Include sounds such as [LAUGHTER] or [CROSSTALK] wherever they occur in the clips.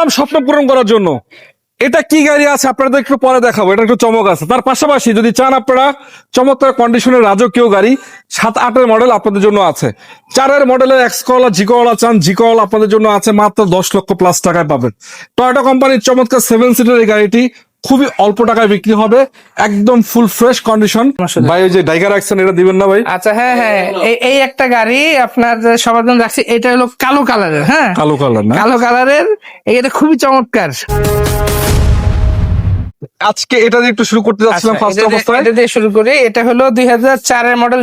আসলাম স্বপ্ন পূরণ করার জন্য। এটা কি গাড়ি আছে? আপনাদের একটু পরে দেখাবো। এটা একটু চমক আছে। তার পাশাপাশি যদি চান আপনারা, চমৎকার কন্ডিশনের রাজকীয় গাড়ি, সাত আটের মডেল আপনাদের জন্য আছে। চারের মডেলের এক্স কলা জিকোওয়ালা চান জিকল আপনাদের জন্য আছে মাত্র দশ লক্ষ প্লাস টাকায় পাবেন। টয়টা কোম্পানির চমৎকার সেভেন সিটার এই গাড়িটি খুবই অল্প টাকায় বিক্রি হবে একদম ফুল ফ্রেশ কন্ডিশন ভাই ওই যে ডাইগার অ্যাকশন এটা দিবেন না ভাই? আচ্ছা হ্যাঁ হ্যাঁ এই- একটা গাড়ি আপনার যে সবার জন্য রাখছি এটা হলো কালো কালারের হ্যাঁ? কালো কালার না? কালো কালারের এটা খুবই চমৎকার। আজকে এটা দিয়ে একটু শুরু করতে যাচ্ছিলাম আচ্ছা, ফার্স্ট অবস্থায়। এটা দিয়ে শুরু করি। এটা হলো দুই হাজার চারের মডেল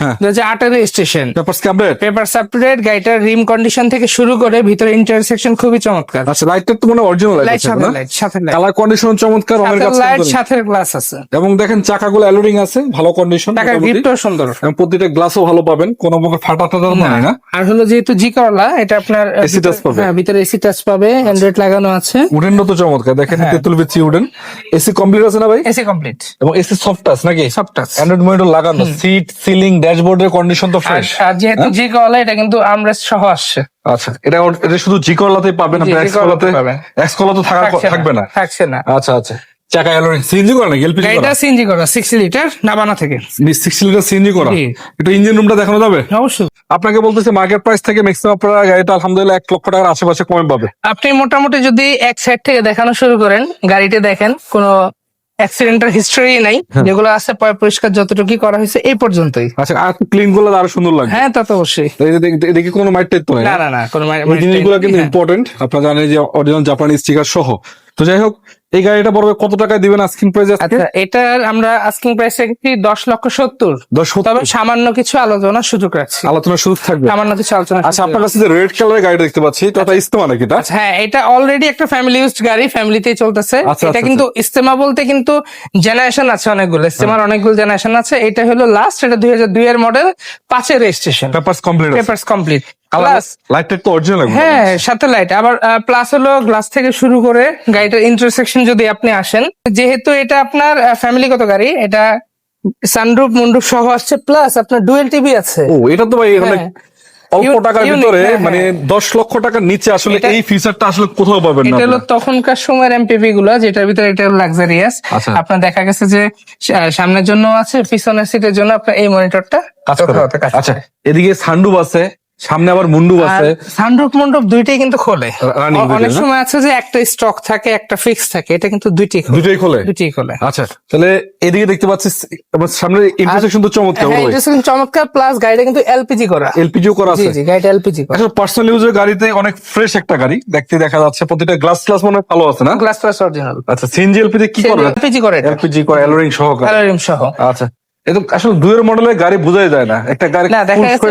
হ্যাঁ। দুই হাজার আটের স্টেশন পেপারস ক্যাবলেট পেপার সাপ্রেট গাড়িটার রিম কন্ডিশন থেকে শুরু করে ভিতরে ইন্টারসেকশন খুবই চমৎকার। আচ্ছা লাইটটা তো মনে অরিজিনাল লাইট লাইট সাথে লাইট সাথে লাইট কালার কন্ডিশন চমৎকার রঙের কাজ লাইট সাথে গ্লাস আছে। এবং দেখেন চাকাগুলো অ্যালোরিং আছে ভালো কন্ডিশন টাকার গিফটও সুন্দর। এবং প্রতিটা গ্লাসও ভালো পাবেন কোনো প্রকার ফাটা টাটা নাই না? আর হলো যেহেতু জি জিকোওয়ালা এটা আপনার এসি touch পাবে। হ্যাঁ ভিতরে এসি টাচ পাবে অ্যান্ড্রয়েড লাগানো আছে। উডেনও তো চমৎকার দেখেন হ্যাঁ। তেতুল বিচি উডেন এসি কমপ্লিট আছে না ভাই? এসি কমপ্লিট এবং এসি সফট টাচ নাকি? সফট টাচ অ্যান্ড্রয়েড মনিটর লাগানো সিট সিলিং ড্যাশবোর্ডের কন্ডিশন তো ফ্রেশ আর যেহেতু জিকোওয়ালা এটা কিন্তু আমরেস্ট সহ আসছে। আচ্ছা এটা এটা শুধু জি কলাতেই পাবেন আপনি এক্স কলাতে এক্স কলা তো থাকবে না। থাকছে না। আচ্ছা আচ্ছা। চাকা অ্যালোরিং সিএনজি করা নাকি এলপিজি গাড়িটা করা সিএনজি করা সিক্স লিটার নাবানা থেকে। লিটার সিএনজি করা? জি। একটু ইঞ্জিন রুমটা দেখানো যাবে? অবশ্যই। আপনাকে বলতেছে মার্কেট প্রাইস থেকে ম্যাক্সিমাম আপনারা গাড়িটা আলহামদুলিল্লাহ এক লক্ষ টাকার আশেপাশে কমে পাবে। আপনি মোটামুটি যদি এক সাইড থেকে দেখানো শুরু করেন গাড়িটি দেখেন কোনো অ্যাক্সিডেন্টের হিস্টোরি নাই হ্যাঁ। যেগুলো আছে পরিষ্কার যতটুকু করা হয়েছে এই পর্যন্তই। আচ্ছা আর ক্লিন করলে আরও সুন্দর লাগবে। হ্যাঁ তা তো অবশ্যই। এদিকে কোনো মাইট তো নাই না না না কোনো জিনিসগুলো কিন্তু হ্যাঁ। ইম্পর্টেন্ট আপনারা জানেন যে অরিজিনাল জাপানি স্টিকার সহ। তো যাই হোক এই গাড়িটা পড়বে কত টাকায় দিবেন আস্কিং প্রাইস আচ্ছা এটার আমরা আস্কিং প্রাইস রেখেছি দশ লক্ষ সত্তর। দশ। তবে সামান্য কিছু আলোচনার সুযোগ রাখছি। আলোচনা শুরু থাকবে। সামান্য কিছু আলোচনা আচ্ছা আপনার কাছে যে রেড কালারের গাড়ি দেখতে পাচ্ছি তো এটা ইস্তেমা নাকি এটা? হ্যাঁ এটা অলরেডি একটা ফ্যামিলি ইউজড গাড়ি ফ্যামিলিতেই চলতেছে। আচ্ছা, এটা আচ্ছা, কিন্তু ইস্তেমা বলতে কিন্তু জেনারেশন আছে অনেকগুলো। ইস্তেমার অনেকগুলো জেনারেশন আছে। এটা হলো লাস্ট এটা দুই হাজার দুই এর মডেল পাঁচের registration papers complete papers complete plus light tight তো অরিজিনাল লাগবে হ্যাঁ সাথে লাইট আবার প্লাস হলো গ্লাস থেকে শুরু করে গাড়িটার ইন্টারসেকশন যদি আপনি আসেন যেহেতু এটা আপনার ফ্যামিলিগত গাড়ি এটা সানরুফ মুন্ডুপ সহ আসছে প্লাস আপনার ডুয়েল টিভি আছে ও এটা তো ভাই অনেক হ্যাঁ। অল্প টাকার ভিতরে হ্যাঁ, মানে হ্যাঁ। দশ লক্ষ টাকার নিচে আসলে এই ফিচারটা আসলে কোথাও পাবেন না এটা হলো। তখনকার সময়ের এমপিভি গুলো যেটার ভিতরে এটা লাক্সারিয়াস আচ্ছা। আপনার দেখা গেছে যে সামনের জন্য আছে পিছনের সিটের জন্য আপনার এই মনিটরটা। আচ্ছা এদিকে সান্ডুপ আছে সামনে আবার মুন্ডুপ আছে। সানরুফ মন্ডপ দুইটাই কিন্তু খোলে। অনেক সময় আছে যে একটা স্টক থাকে একটা ফিক্স থাকে এটা কিন্তু দুইটাই খোলে। দুটোই খোলে? দুইটাই খোলে। আচ্ছা তাহলে এদিকে দেখতে পাচ্ছি সামনে ইন্টারসেকশন তো চমৎকার হ্যাঁ কিন্তু চমৎকার প্লাস গাড়িটা কিন্তু এলপিজি করা। এলপিজিও করা আছে। জি গাড়িটা এলপিজি করা। আসলে পার্সোনাল ইউজের গাড়িতে অনেক ফ্রেশ একটা গাড়ি দেখতে দেখা যাচ্ছে প্রতিটা গ্লাস গ্লাস মনে ভালো আছে না? গ্লাস প্লাস অরিজিনাল আচ্ছা সিএনজি এলপিজি কি করবে এলপিজি করে এলপিজি করে অ্যালোরিং সহকারে। কালারিং সহ। আচ্ছা। এটা আসলে দুইয়ের মডেলের গাড়ি বোঝাই যায় না। একটা গাড়ি না দেখা যাচ্ছে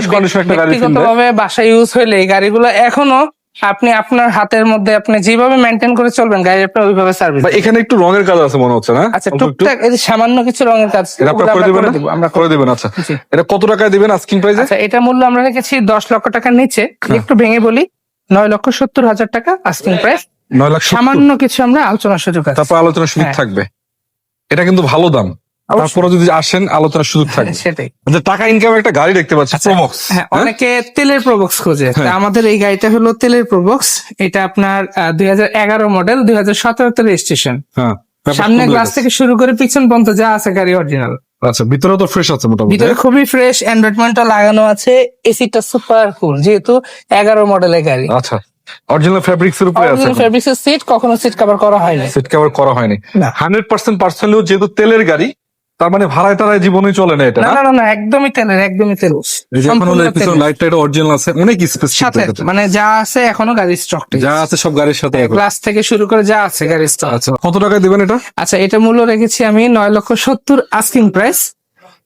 ব্যক্তিগতভাবে বাসায় ইউজ হইলে এই গাড়িগুলো এখনও আপনি আপনার হাতের মধ্যে আপনি যেভাবে মেনটেন করে চলবেন গাড়ি আপনার ওইভাবে সার্ভিস এখানে একটু রঙের কাজ আছে মনে হচ্ছে না? আচ্ছা টুকটাক এই সামান্য কিছু রঙের কাজ এটা ওগুলো করে দিবেন আমরা করে দিবেন আচ্ছা। এটা কত টাকায় দিবেন আস্কিং প্রাইসে আচ্ছা এটা মূল্য আমরা রেখেছি দশ লক্ষ টাকার নিচে। হ্যাঁ। একটু ভেঙে বলি নয় লক্ষ সত্তর হাজার টাকা আস্কিং প্রাইস নয় লাখ সত্তর। সামান্য কিছু আমরা আলোচনার সুযোগ আছে। তারপর আলোচনা সুযোগ হ্যাঁ। থাকবে। এটা কিন্তু ভালো দাম। তারপরে যদি আসেন আলোচনার সুযোগ থাকবে। [LAUGHS] সেটাই। আচ্ছা, টাকা ইনকাম একটা গাড়ি দেখতে পাচ্ছি প্রবক্স হ্যাঁ অনেকে তেলের প্রবক্স খোঁজে। হ্যাঁ। আমাদের এই গাড়িটা হলো তেলের প্রবক্স এটা আপনার দুই হাজার এগারো মডেল দুই হাজার সতেরোতে রেজিস্ট্রেশন হ্যাঁ সামনে গ্লাস থেকে শুরু করে পিছন পর্যন্ত যা আছে গাড়ি অরিজিনাল আচ্ছা ভিতরে তো ফ্রেশ আছে মোটামুটি ভিতরে খুবই ফ্রেশ অ্যান্ড্রয়েডমেন্টটা লাগানো আছে। এসিটা সুপার কুল যেহেতু এগারো মডেলের গাড়ি। আচ্ছা অরিজিনাল ফ্যাব্রিক্স এর উপরে আছে। ফেব্রিক্সের সিট কখনো সিট কভার করা হয়নি। সিট কভার করা হয়নি। না। হান্ড্রেড পার্সেন্ট পার্সেন্টলিও যেহেতু তেলের গাড়ি তার মানে ভাড়ায় টাড়ায় জীবনে চলে না এটা না না? না একদমই তেলের একদমই তেল এই যে এখন সম্পূর্ণ হলো পিছনে লাইট টাইট অরিজিনাল আছে অনেক স্পেস সাথে মানে যা আছে এখনও গাড়ির স্টক যা আছে সব গাড়ির সাথে এখন। গ্লাস থেকে শুরু করে যা আছে গাড়ির স্টক আচ্ছা কত টাকা দিবেন এটা? আচ্ছা এটা মূল্য রেখেছি আমি নয় লক্ষ সত্তর আস্কিং প্রাইস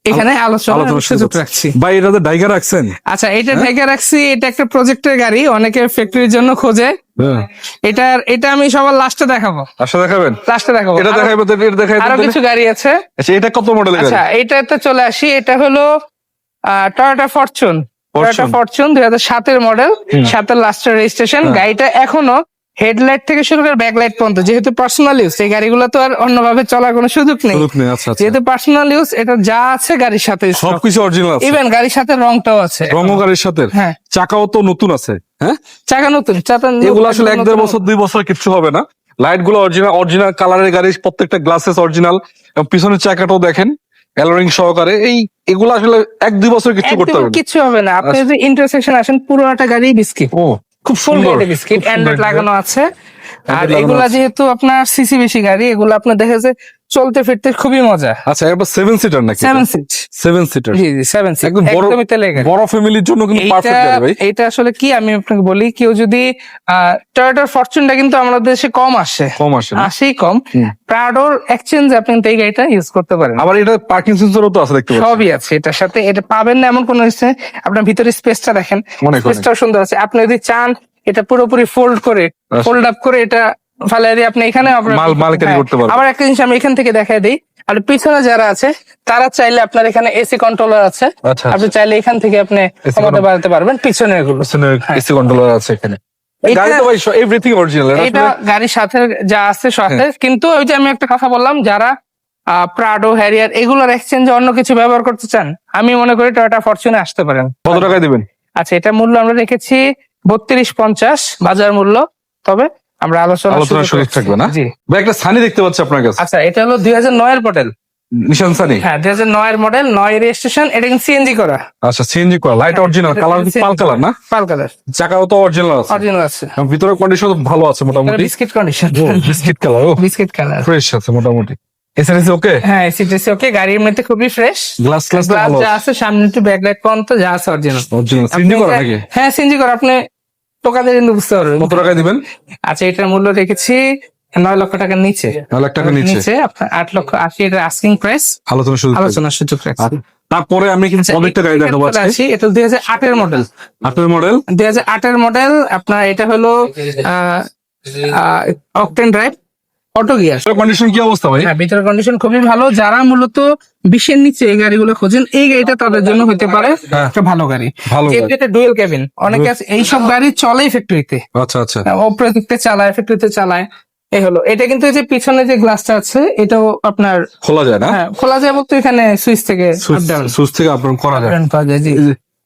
এখানে আলোচনা সুযোগ রাখছি। ভাই এটাতে ডাইগার রাখছেন? আচ্ছা এটা ঢেকে রাখছি এটা একটা প্রজেক্টের গাড়ি অনেকে ফ্যাক্টরির জন্য খোঁজে। হ্যাঁ। এটার এটা আমি সবার লাস্টে দেখাবো। আশা দেখাবেন? লাস্টে দেখাবো। এটা আরো- তো এটা দেখাইবে আরও কিছু গাড়ি আছে। আচ্ছা এটা কত মডেলের গাড়ি? আচ্ছা এটাতে চলে আসি। এটা হলো টয়োটা ফরচুন টয়োটা ফরচুন দুই হাজার সাতের মডেল। সাতের লাস্টের রেজিস্ট্রেশন হ্যাঁ। গাড়িটা এখনও হেডলাইট থেকে শুরু করে ব্যাকলাইট পর্যন্ত যেহেতু পার্সোনাল ইউজ এই গাড়িগুলো তো আর অন্যভাবে চলার কোনো সুযোগ নেই। আচ্ছা আচ্ছা। যেহেতু পার্সোনাল ইউজ এটা যা আছে গাড়ির সাথে সবকিছু অরিজিনাল আছে। ইভেন গাড়ির সাথে রংটাও আছে। রঙও গাড়ির সাথে? হ্যাঁ। চাকাও তো নতুন আছে হ্যাঁ? চাকা নতুন চাকা নতুন, এগুলো আসলে এক দেড় বছর দুই বছর কিছু হবে না। লাইটগুলো অরিজিনাল অরিজিনাল কালারের গাড়ি প্রত্যেকটা গ্লাসেস অরিজিনাল এবং পিছনের চাকাটাও দেখেন অ্যালোরিং সহকারে। এই এগুলো আসলে এক দুই বছর কিছু করতে হবে কিছু হবে না। আপনি আচ্ছা। যদি ইন্টারসেকশন আসেন পুরোটা গাড়ি বিস্কিট ও। খুব সুন্দর। গাড়ি বিস্কিট অ্যান্ড্রয়েড লাগানো আছে। আর এগুলা যেহেতু আপনার সিসি বেশি গাড়ি এগুলো আপনার দেখা যায় চলতে ফিরতে খুবই মজা। আচ্ছা এবার সেভেন সিটার নাকি সেভেন সিট সেভেন সিটার জি জি সেভেন সিট একদম বড় বড় ফ্যামিলির জন্য কিন্তু পারফেক্ট ভাই। এইটা আসলে কি? আমি আপনাকে বলি কেউ যদি টয়োটার ফরচুনটা কিন্তু আমাদের দেশে কম আসে। কম আসে না? আসেই কম। প্রাডোর এক্সচেঞ্জ আপনি এই গাড়িটা ইউজ করতে পারেন। আবার এটা পার্কিং সেন্সরও তো আছে দেখতে পাচ্ছি সবই আছে এটার সাথে। এটা পাবেন না এমন কোনো হচ্ছে আপনার ভিতরে স্পেসটা দেখেন। স্পেসটাও সুন্দর আছে। আপনি যদি চান এটা পুরোপুরি ফোল্ড করে আচ্ছা। ফোল্ড আপ করে এটা ফালাই দিয়ে আপনি এখানে মাল- মাল carry করতে পারবেন। আবার একটা জিনিস আমি এখান থেকে দেখাই দিই। আর পিছনে যারা আছে তারা চাইলে আপনার এখানে এসি কন্ট্রোলার আছে। আচ্ছা আপনি চাইলে এখান থেকে আপনি control- বাড়াতে পারবেন পিছনে এগুলো এসি কন্ট্রোলার আছে এখানে। এটা- গাড়ির সাথে যা আছে সাথে হ্যাঁ। কিন্তু ওই যে আমি একটা কথা বললাম যারা প্রাডো হ্যারিয়ার এগুলোর এক্সচেঞ্জে অন্য কিছু ব্যবহার করতে চান আমি মনে করি টয়োটা ফরচুনে আসতে পারেন। কত টাকায় দিবেন? আচ্ছা এটা মূল্য আমরা রেখেছি বত্রিশ পঞ্চাশ বাজার মূল্য। তবে আমরা আলোচনা আলোচনা সুযোগ থাকবে না? জি। ভাই একটা সানি দেখতে পাচ্ছি আপনার কাছে। আচ্ছা এটা হলো দুই হাজার নয়ের মডেল নিশান সানি? হ্যাঁ দুই হাজার নয়ের মডেল নয় রেজিস্ট্রেশন এটা কিন্তু সিএনজি করা। আচ্ছা সিএনজি করা light original colour pearl colour না? পাল কালার চাকাও তো অরিজিনাল আছে। অরিজিনাল আছে। ভিতরের কন্ডিশন ভালো আছে মোটামুটি। বিস্কিট কন্ডিশন বিস্কিট কালার ও। বিস্কিট কালার ফ্রেশ আছে মোটামুটি। এসএনএসি ওকে হ্যাঁ এসিটিসি ওকে গাড়ির এমনিতে খুবই ফ্রেশ গ্লাস গ্লাস ভালো যা আছে। সামনে একটু ব্যাকলাইট পর্যন্ত যা আছে অরিজিনাল অরিজিনাল সিএনজি করা নাকি? হ্যাঁ সিএনজি করা। আপনি টোকা কিন্তু বুঝতে পারবেন। কত টাকা দিবেন? আচ্ছা এটার মূল্য রেখেছি নয় লক্ষ টাকার নিচে। নয় লাখ টাকার নিচে? নিচে আপনার আট লক্ষ আশি এটা আস্কিং প্রাইস আলোচনা শুরু আলোচনার সুযোগ রাখছি। তারপরে আমি কিন্তু আচ্ছা, অনেকটা গাড়ি দেখাবো আজকে। এটা দুই হাজার আটের মডেল এর মডেল দুই হাজার আটের মডেল আপনার এটা হলো octane drive auto gear. Condition কি অবস্থা ভাই? হ্যাঁ ভিতরের কন্ডিশন খুবই ভালো। যারা মূলত বিশের নিচে এই গাড়িগুলো খোঁজেন এই গাড়িটা তাদের জন্য হতে পারে হ্যাঁ। একটা ভালো গাড়ি। এটা ডুয়েল কেবিন অনেকে আছে এইসব গাড়ি চলেই ফ্যাক্টরিতে আচ্ছা আচ্ছা। অপ্রতিকতে চালায় ফ্যাক্টরিতে চালায়। এই হলো। এটা কিন্তু এই যে পিছনে যে গ্লাসটা আছে এটাও আপনার খোলা যায় না? হ্যাঁ খোলা যায় বলতে এখানে সুইচ থেকে সুইচ থেকে আপনার করা যায়।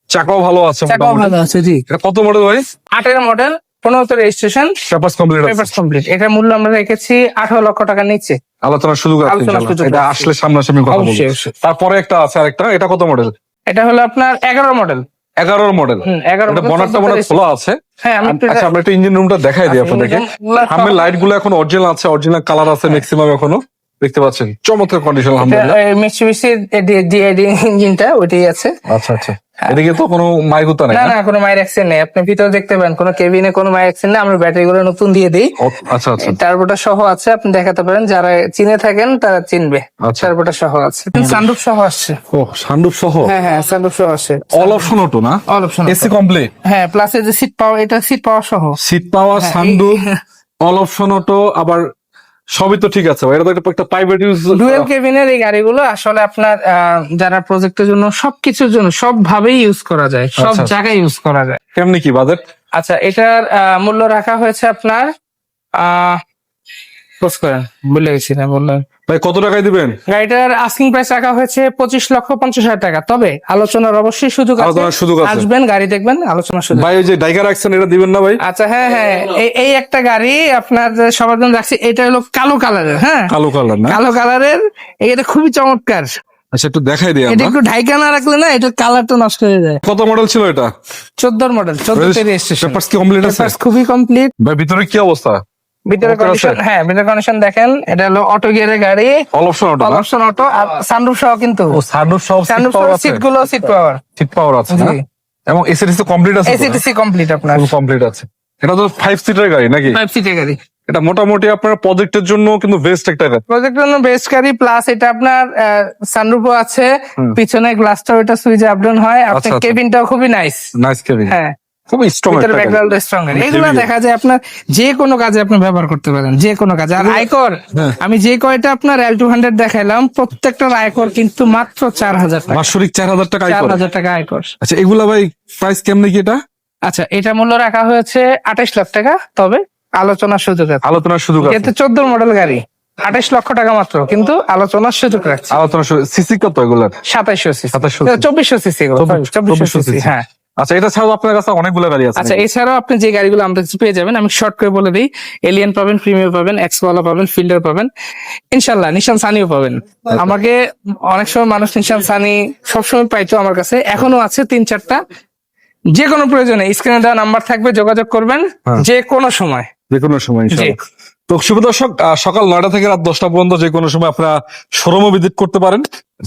চাকাও ভালো আছে চাকাও ভালো আছে জি। এটা কত মডেল ভাই? আটের মডেল পনেরো রেজিস্ট্রেশন পেপারস কমপ্লিট আছে। পেপার কমপ্লিট এটার মূল্য আমরা রেখেছি আঠারো লক্ষ টাকার নিচে। আলোচনার সুযোগ আছে এটা আসলে সামনাসামনি কথা বলব তারপরে একটা আছে আরেকটা। এটা কত মডেল এটা হলো আপনার এগারো মডেল এগারোর মডেল এগারোটা বনারটা মনে খোলা আছে। হ্যাঁ আচ্ছা আমরা একটু ইঞ্জিন রুমটা দেখাই দিই আপনাদেরকে। এগুলা লাইটগুলো এখন অরিজিনাল আছে অরিজিনাল কালার আছে ম্যাক্সিমাম এখনও। দেখতে পাচ্ছেন? চমৎকার কন্ডিশন আলহামদুলিল্লাহ মিটসুবিশি ডিআইডি ইঞ্জিনটা ওইটাই আছে। আচ্ছা আচ্ছা। এদিকে তো কোনো নাই না না? কোনো নেই। আপনি ভিতরে দেখতে পারেন কোনো কেবিনে কোনো নেই। আমরা ব্যাটারি গুলো নতুন দিয়ে দিই। আচ্ছা আচ্ছা। টার্বোটা সহ আছে আপনি দেখাতে পারেন। যারা চিনে থাকেন তারা চিনবে। আচ্ছা। টার্বোটা সহ আছে। সানরুফ সহ আসছে। ও সানরুফ সহ? হ্যাঁ হ্যাঁ সানরুফ সহ আছে অল অপশন অটো না? অল অপশন এসি কমপ্লিট হ্যাঁ প্লাস এই যে সিট পাওয়ার এটা সিট পাওয়ার সহ। সিট পাওয়ার হ্যাঁ, সানরুফ অল অপশন অটো আবার সবই তো ঠিক আছে ভাই। এটা তো একটা- প্রাইভেট ইউজ ডুয়েল কেবিনের এই গাড়িগুলো আসলে আপনার আহ, যারা প্রজেক্টের জন্য সবকিছুর জন্য সবভাবেই ইউজ করা যায় সব আচ্ছা। জায়গায় ইউজ করা যায় কেমনি কি বাজেট আচ্ছা এটার মূল্য রাখা হয়েছে আপনার আহ খোঁজ করেন বলে গেছি না বললাম ভাই কত টাকায় দিবেন? গাড়িটার আস্কিং প্রাইস রাখা হয়েছে পঁচিশ লক্ষ পঞ্চাশ হাজার টাকা। তবে আলোচনার অবশ্যই সুযোগ আছে। আলোচনার সুযোগ আছে। আসবেন গাড়ি দেখবেন আলোচনার সুযোগ ভাই ওই যে ডাইগার রাখছেন এটা দিবেন না ভাই? আচ্ছা হ্যাঁ হ্যাঁ এই- এই একটা গাড়ি আপনার সবার জন্য রাখছি এটা হলো কালো কালারের হ্যাঁ? কালো কালার না? কালো কালারের এটা খুবই চমৎকার। আচ্ছা একটু দেখাই দিই এটা একটু ঢাইকা না রাখলে না এটা কালারটা নষ্ট হয়ে যায়। কত মডেল ছিল এটা? চোদ্দোর মডেল চোদ্দ রেজিস্ট্রেশন পেপারস কি কমপ্লিট আছে? খুবই কমপ্লিট ভাই ভিতরে কি অবস্থা? ভিতরে কন্ডিশন হ্যাঁ ভিতরে কন্ডিশন দেখেন এটা হলো অটো গিয়ারের গাড়ি। অল অপশন অটো না? অপশন অটো আর সানরুফ সহ কিন্তু। ও সানরুফ সিট সানরুফ আছে। সিটগুলো সিট পাওয়ার সিট পাওয়ার আছে জি। এবং এসিডিসি কমপ্লিট আছে এসিটিসি কমপ্লিট আপনার। কমপ্লিট আছে। এটা তো ফাইভ সিটার গাড়ি নাকি? ফাইভ সিটের গাড়ি। এটা মোটামুটি আপনার প্রজেক্টের জন্য কিন্তু বেস্ট একটা গাড়ি। প্রজেক্ট জন্য বেস্ট গাড়ি প্লাস এটা আপনার সানরুফও আছে। পিছনে গ্লাসটাও এটা সুইচ আপডাউন হয়। আচ্ছা, আপনার আচ্ছা। কেবিনটাও খুবই নাইস নাইস কেবিন হ্যাঁ। খুব স্ট্রং ভিতরে একটা ব্যাকগ্রাউন্ড স্ট্রং এগুলো দেখা যায় আপনার যে কোনো কাজে আপনি ব্যবহার করতে পারেন যে কোনো কাজে। আর আয়কর হ্যাঁ। আমি যে কয়টা আপনার এল টু হান্ড্রেড দেখাইলাম প্রত্যেকটার আয়কর কিন্তু মাত্র চার হাজার টাকা। বাৎসরিক চার হাজার টাকা চার হাজার টাকা আয়কর। আচ্ছা এগুলা ভাই প্রাইস কেমনে কি এটা? আচ্ছা এটা মূল্য রাখা হয়েছে আঠাশ লাখ টাকা তবে আলোচনার সুযোগ আছে। আলোচনার সুযোগ আছে। যেহেতু চোদ্দ মডেল গাড়ি আঠাশ লক্ষ টাকা মাত্র কিন্তু আলোচনার সুযোগ রাখছে। আলোচনার সিসি কত এগুলার? সাতাইশশো সিসি। 2700 চব্বিশশো সিসি চব্বিশশো সিসি। হ্যাঁ। আচ্ছা এটা ছাড়াও আপনার কাছে অনেকগুলো গাড়ি আছে আচ্ছা এছাড়াও আপনি যে গাড়িগুলো আমাদের কাছে পেয়ে যাবেন আমি শর্ট করে বলে দিই। এলিয়ান পাবেন প্রিমিয়ার পাবেন এক্সওয়ালা পাবেন ফিল্ডার পাবেন। ইনশাল্লাহ নিশান সানিও পাবেন। আমাকে অনেক সময় মানুষ নিশান সানি সবসময় পাইতো আমার কাছে এখনও আছে তিন চারটা। যে কোনো প্রয়োজনে স্ক্রিনে দেওয়া নাম্বার থাকবে যোগাযোগ করবেন হ্যাঁ। যে কোনো সময় যে কোনো সময় তো শুভ দর্শক সকাল নয়টা থেকে রাত দশটা পর্যন্ত যে কোনো সময় আপনারা শোরুমও ভিজিট করতে পারেন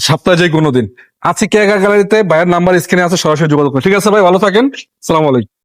সপ্তাহে যে কোনো দিন। আছে কেয়ার গ্যালারিতে, ভাইয়ের নাম্বার স্ক্রিনে আছে, সরাসরি যোগাযোগ ঠিক আছে ভাই, ভালো থাকেন। সালাম আলাইকুম।